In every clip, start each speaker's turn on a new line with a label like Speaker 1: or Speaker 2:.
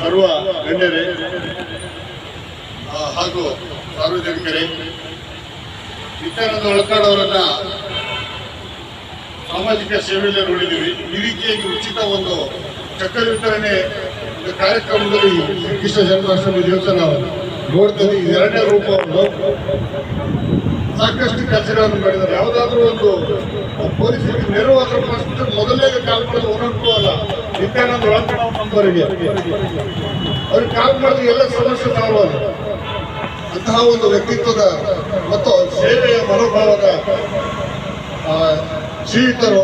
Speaker 1: ಸರ್ವ ಗಣ್ಯರೇ ಹಾಗೂ ಸಾರ್ವಜನಿಕರೇ ನಿತ್ಯಾನಂದ ಒಳಕಾಡ್ ಅವರನ್ನ ಸಾಮಾಜಿಕ ಸೇವೆಯಲ್ಲಿ ನೋಡಿದ್ದೀವಿ. ಈ ರೀತಿಯಾಗಿ ಉಚಿತ ಒಂದು ಚಕ್ಕರ್ ವಿತರಣೆ ಕಾರ್ಯಕ್ರಮದಲ್ಲಿ ಕೃಷ್ಣ ಜನ್ಮಾಷ್ಟಮಿ ದಿವಸ ನಾವು ನೋಡ್ತೇವೆ. ಎರಡನೇ ರೂಪ ಸಾಕಷ್ಟು ಕೆಲಸಗಳನ್ನು ಮಾಡಿದ್ದಾರೆ. ಯಾವುದಾದ್ರೂ ಒಂದು ಪೊಲೀಸರಿಗೆ ನೆರವು ಫಸ್ಟ್ ಮೊದಲನೇ ಕಾಲ್ ಮಾಡೋದು ಅಲ್ಲ ನಿತ್ಯಾನಂದ ಒಳಕಡ ನಂಬರಿಗೆ ಅವ್ರಿಗೆ ಕಾಲ್ ಮಾಡಿದ್ರೆ ಎಲ್ಲ ಸಮಸ್ಯೆ ಸಾಲ್ವ್ ಅಂತಹ ಒಂದು ವ್ಯಕ್ತಿತ್ವದ ಮತ್ತು ಸೇವೆಯ ಮನೋಭಾವದ ಶ್ರೀಯುತರು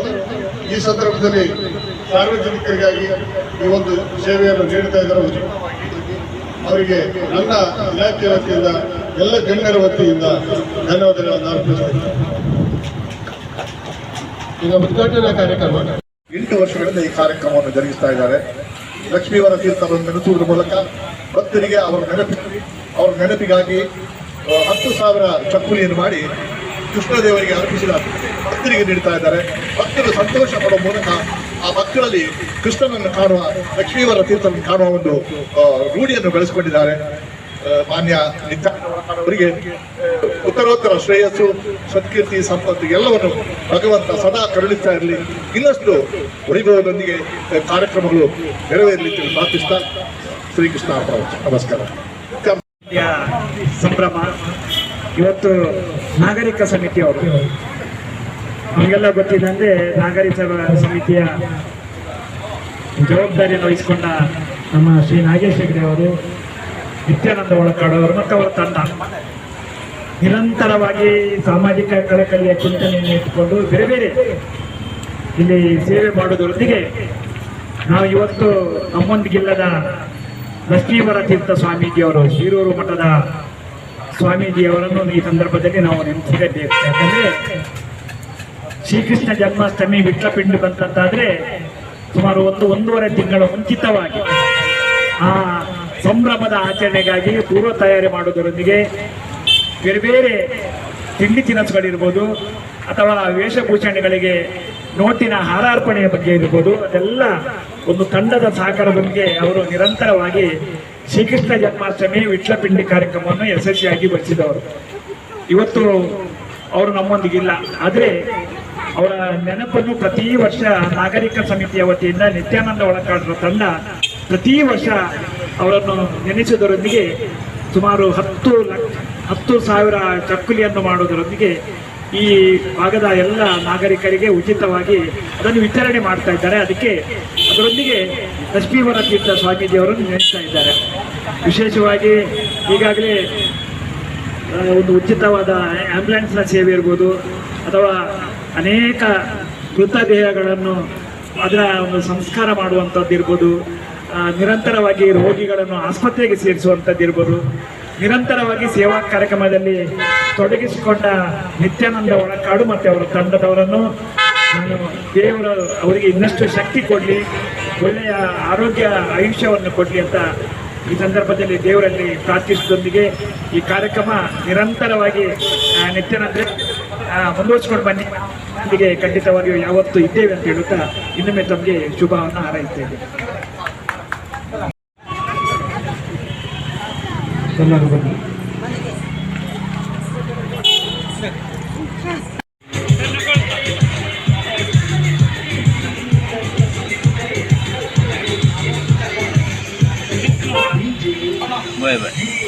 Speaker 1: ಈ ಸಂದರ್ಭದಲ್ಲಿ ಸಾರ್ವಜನಿಕರಿಗಾಗಿ ಈ ಒಂದು ಸೇವೆಯನ್ನು ನೀಡ್ತಾ ಇದ್ದಾರೆ. ಅವರಿಗೆ ನನ್ನ ಇಲಾಖೆ ವತಿಯಿಂದ, ಎಲ್ಲ ಗಣ್ಯರ ವತಿಯಿಂದ ಧನ್ಯವಾದಗಳನ್ನು ಅರ್ಪಿಸ್ತೇನೆ. ಈಗ ಉದ್ಘಾಟನಾ ಕಾರ್ಯಕ್ರಮ.
Speaker 2: ಎಂಟು ವರ್ಷಗಳಿಂದ ಈ ಕಾರ್ಯಕ್ರಮವನ್ನು ಜರುಗಿಸ್ತಾ ಇದ್ದಾರೆ. ಲಕ್ಷ್ಮೀವರ ತೀರ್ಥರನ್ನು ನೆನೆಸುವುದರ ಮೂಲಕ ಭಕ್ತರಿಗೆ ಅವರ ನೆನಪಿ, ಅವರ ನೆನಪಿಗಾಗಿ ಹತ್ತು ಸಾವಿರ ಚಕ್ಕುಲಿಯನ್ನು ಮಾಡಿ ಕೃಷ್ಣದೇವರಿಗೆ ಅರ್ಪಿಸಿದ ಭಕ್ತರಿಗೆ ನೀಡ್ತಾ ಇದ್ದಾರೆ. ಭಕ್ತರು ಸಂತೋಷ ಪಡುವ ಮೂಲಕ ಆ ಭಕ್ತರಲ್ಲಿ ಕೃಷ್ಣನನ್ನು ಕಾಣುವ ಲಕ್ಷ್ಮೀವರ ತೀರ್ಥರನ್ನು ಕಾಣುವ ಒಂದು ರೂಢಿಯನ್ನು ಬೆಳೆಸಿಕೊಂಡಿದ್ದಾರೆ. ಮಾನ್ಯ ನಿತ್ಯಾನಂದ ಅವರಿಗೆ ಉತ್ತರೋತ್ತರ ಶ್ರೇಯಸ್ಸು, ಸತ್ಕೀರ್ತಿ ಸಂಪತ್ತು ಎಲ್ಲವನ್ನು ಭಗವಂತ ಸದಾ ಕರುಣಿಸ್ತಾ ಇರಲಿ. ಇನ್ನಷ್ಟು ವೈಭವದೊಂದಿಗೆ ಕಾರ್ಯಕ್ರಮಗಳು ನೆರವೇರಲಿ ಅಂತ ಪ್ರಾರ್ಥಿಸ್ತಾ ಶ್ರೀಕೃಷ್ಣ. ನಮಸ್ಕಾರ.
Speaker 3: ಸಂಭ್ರಮ. ಇವತ್ತು ನಾಗರಿಕ ಸಮಿತಿ ಅವರು. ನಮಗೆಲ್ಲ ಗೊತ್ತಿದ್ದಂತೆ ನಾಗರಿಕ ಸಮಿತಿಯ ಜವಾಬ್ದಾರಿಯನ್ನು ವಹಿಸಿಕೊಂಡ ನಮ್ಮ ಶ್ರೀ ನಾಗೇಶ್ ಹೆಗ್ಡೆ ಅವರು, ನಿತ್ಯಾನಂದ ಒಳಕಾಡವರು ಮತ್ತು ಅವರ ತಂಡ. ನಿರಂತರವಾಗಿ ಸಾಮಾಜಿಕ ಕಳಕಳಿಯ ಚಿಂತನೆಯನ್ನು ಇಟ್ಟುಕೊಂಡು ಬೇರೆ ಬೇರೆ ಇಲ್ಲಿ ಸೇವೆ ಮಾಡೋದರೊಂದಿಗೆ ನಾವು ಇವತ್ತು ನಮ್ಮೊಂದಿಗಿಲ್ಲದ ಲಕ್ಷ್ಮೀವರ ತೀರ್ಥ ಸ್ವಾಮೀಜಿಯವರು, ಶಿರೂರು ಮಠದ ಸ್ವಾಮೀಜಿಯವರನ್ನು ಈ ಸಂದರ್ಭದಲ್ಲಿ ನಾವು ನೆನೆಸಿರಬೇಕು ಯಾಕಂದ್ರೆ ಶ್ರೀಕೃಷ್ಣ ಜನ್ಮಾಷ್ಟಮಿ ವಿಟ್ಲಪಿಂಡಿ ಬಂತಂತಾದ್ರೆ ಸುಮಾರು ಒಂದು, ಒಂದೂವರೆ ತಿಂಗಳ ಮುಂಚಿತವಾಗಿ ಆ ಸಂಭ್ರಮದ ಆಚರಣೆಗಾಗಿ ಪೂರ್ವ ತಯಾರಿ ಮಾಡುವುದರೊಂದಿಗೆ ಬೇರೆ ಬೇರೆ ತಿಂಡಿ ತಿನಿಸುಗಳಿರ್ಬೋದು, ಅಥವಾ ವೇಷಭೂಷಣಗಳಿಗೆ ನೋಟಿನ ಹಾರಾರ್ಪಣೆಯ ಬಗ್ಗೆ ಇರ್ಬೋದು, ಅದೆಲ್ಲ ಒಂದು ತಂಡದ ಸಹಕಾರದೊಂದಿಗೆ ಅವರು ನಿರಂತರವಾಗಿ ಶ್ರೀಕೃಷ್ಣ ಜನ್ಮಾಷ್ಟಮಿ ವಿಟ್ಲಪಿಂಡಿ ಕಾರ್ಯಕ್ರಮವನ್ನು ಯಶಸ್ವಿಯಾಗಿ ಬರೆಸಿದವರು ಇವತ್ತು ಅವರು ನಮ್ಮೊಂದಿಗಿಲ್ಲ, ಆದರೆ ಅವರ ನೆನಪನ್ನು ಪ್ರತಿ ವರ್ಷ ನಾಗರಿಕ ಸಮಿತಿಯ ವತಿಯಿಂದ ನಿತ್ಯಾನಂದ ಒಳಕಾಡರ ತಂಡ ಪ್ರತಿ ವರ್ಷ ಅವರನ್ನು ನೆನೆಸುವುದರೊಂದಿಗೆ ಸುಮಾರು ಹತ್ತು ಲಕ್ಷ ಹತ್ತು ಸಾವಿರ ಚಕ್ಕುಲಿಯನ್ನು ಮಾಡುವುದರೊಂದಿಗೆ ಈ ಭಾಗದ ಎಲ್ಲ ನಾಗರಿಕರಿಗೆ ಉಚಿತವಾಗಿ ಅದನ್ನು ವಿತರಣೆ ಮಾಡ್ತಾ ಇದ್ದಾರೆ. ಅದಕ್ಕೆ ಅದರೊಂದಿಗೆ ಲಕ್ಷ್ಮೀವರ ತೀರ್ಥ ಸ್ವಾಮೀಜಿಯವರನ್ನು ನೆನೆಸ್ತಾ ಇದ್ದಾರೆ. ವಿಶೇಷವಾಗಿ ಈಗಾಗಲೇ ಒಂದು ಉಚಿತವಾದ ಆ್ಯಂಬುಲೆನ್ಸ್ನ ಸೇವೆ ಇರ್ಬೋದು, ಅಥವಾ ಅನೇಕ ಮೃತದೇಹಗಳನ್ನು ಅದರ ಒಂದು ಸಂಸ್ಕಾರ ಮಾಡುವಂಥದ್ದು ಇರ್ಬೋದು ನಿರಂತರವಾಗಿ ರೋಗಿಗಳನ್ನು ಆಸ್ಪತ್ರೆಗೆ ಸೇರಿಸುವಂಥದ್ದು ಇರ್ಬೋದು ನಿರಂತರವಾಗಿ ಸೇವಾ ಕಾರ್ಯಕ್ರಮದಲ್ಲಿ ತೊಡಗಿಸಿಕೊಂಡ ನಿತ್ಯಾನಂದ ಒಳಕಾಡು ಮತ್ತು ಅವರ ತಂಡದವರನ್ನು ನಾನು ದೇವರು ಅವರಿಗೆ ಇನ್ನಷ್ಟು ಶಕ್ತಿ ಕೊಡಲಿ, ಒಳ್ಳೆಯ ಆರೋಗ್ಯ ಆಯುಷ್ಯವನ್ನು ಕೊಡಲಿ ಅಂತ ಈ ಸಂದರ್ಭದಲ್ಲಿ ದೇವರಲ್ಲಿ ಪ್ರಾರ್ಥಿಸಿದೊಂದಿಗೆ ಈ ಕಾರ್ಯಕ್ರಮ ನಿರಂತರವಾಗಿ ನಿತ್ಯಾನಂದ್ರೆ ಮುಂದುವರಿಸಿಕೊಂಡು ಬನ್ನಿ. ಖಂಡಿತವಾಗಿಯೂ ಯಾವತ್ತೂ ಇದ್ದೇವೆ ಅಂತ ಹೇಳುತ್ತಾ ಇನ್ನೊಮ್ಮೆ ತಮಗೆ ಶುಭವನ್ನು ಹಾರೈಸ್ತೇವೆ
Speaker 4: Bye bye.